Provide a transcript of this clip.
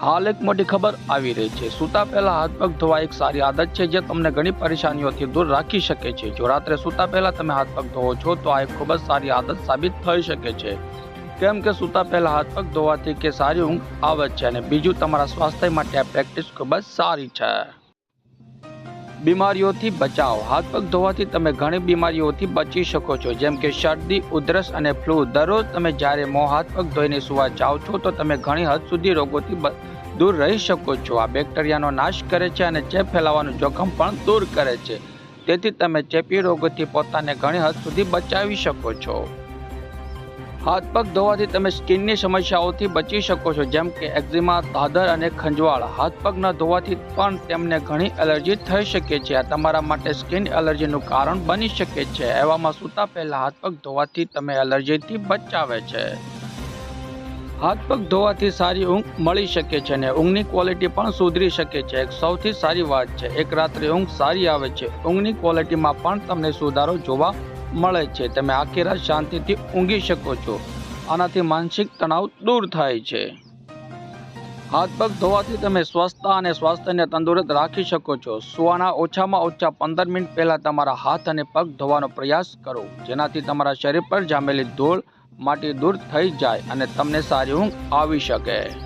હાલ એક મોટી ખબર આવી રહી છે. સૂતા પહેલા હાથ પગ ધોવા એક સારી આદત છે જે તમને ઘણી પરેશાનીઓથી દૂર રાખી શકે છે. જો રાત્રે સૂતા પહેલા તમે હાથ પગ ધોવો છો, તો આ એક ખૂબ જ સારી આદત સાબિત થઈ શકે છે. કેમ કે સૂતા પહેલા હાથ પગ ધોવાથી કે સારી ઊંઘ આવે છે અને બીજું તમારા સ્વાસ્થ્ય માટે આ પ્રેક્ટિસ ખૂબ જ સારી છે. બીમારીઓથી બચાવ. હાથ પગ ધોવાથી તમે ઘણી બીમારીઓથી બચી શકો છો. જેમ કે શરદી, ઉધરસ અને ફ્લૂ. દરરોજ તમે જ્યારે મોં, હાથ, પગ ધોઈને સુવા જાઓ છો, તો તમે ઘણી હદ સુધી રોગોથી દૂર રહી શકો છો. આ બેક્ટેરિયાનો નાશ કરે છે અને ચેપ ફેલાવાનું જોખમ પણ દૂર કરે છે. તેથી તમે ચેપી રોગોથી પોતાને ઘણી હદ સુધી બચાવી શકો છો. હાથ પગ ધોવાથી તમે સ્કિનની સમસ્યાઓથી બચી શકો છો, જેમ કે એક્ઝિમા દાદર અને ખંજવાળ. હાથ પગ ન ધોવાથી પણ તેમને ઘણી એલર્જી થઈ શકે છે. આ તમારા માટે સ્કિન એલર્જીનું કારણ બની શકે છે. એવામાં સૂતા પહેલા હાથ પગ ધોવાથી તમે એલર્જીથી બચાવે છે. હાથ પગ ધોવાથી સારી ઊંઘ મળી શકે છે અને ઊંઘની ક્વોલિટી પણ સુધરી શકે છે. એક સૌથી સારી વાત છે, એક રાત્રે ઊંઘ સારી આવે છે. ઊંઘની ક્વોલિટીમાં પણ તમને સુધારો જોવા મળે છે. તમે આખી રાત શાંતિથી ઊંઘી શકો છો. આનાથી માનસિક તણાવ દૂર થાય છે. હાથ પગ ધોવાથી તમે સ્વસ્થતા અને સ્વાસ્થ્યને તંદુરસ્ત રાખી શકો છો. સુવાના ઓછામાં ઓછા પંદર મિનિટ પહેલાં તમારા હાથ અને પગ ધોવાનો પ્રયાસ કરો. જેનાથી તમારા શરીર પર જામેલી ધૂળ માટી દૂર થઈ જાય અને તમને સારી ઊંઘ આવી શકે.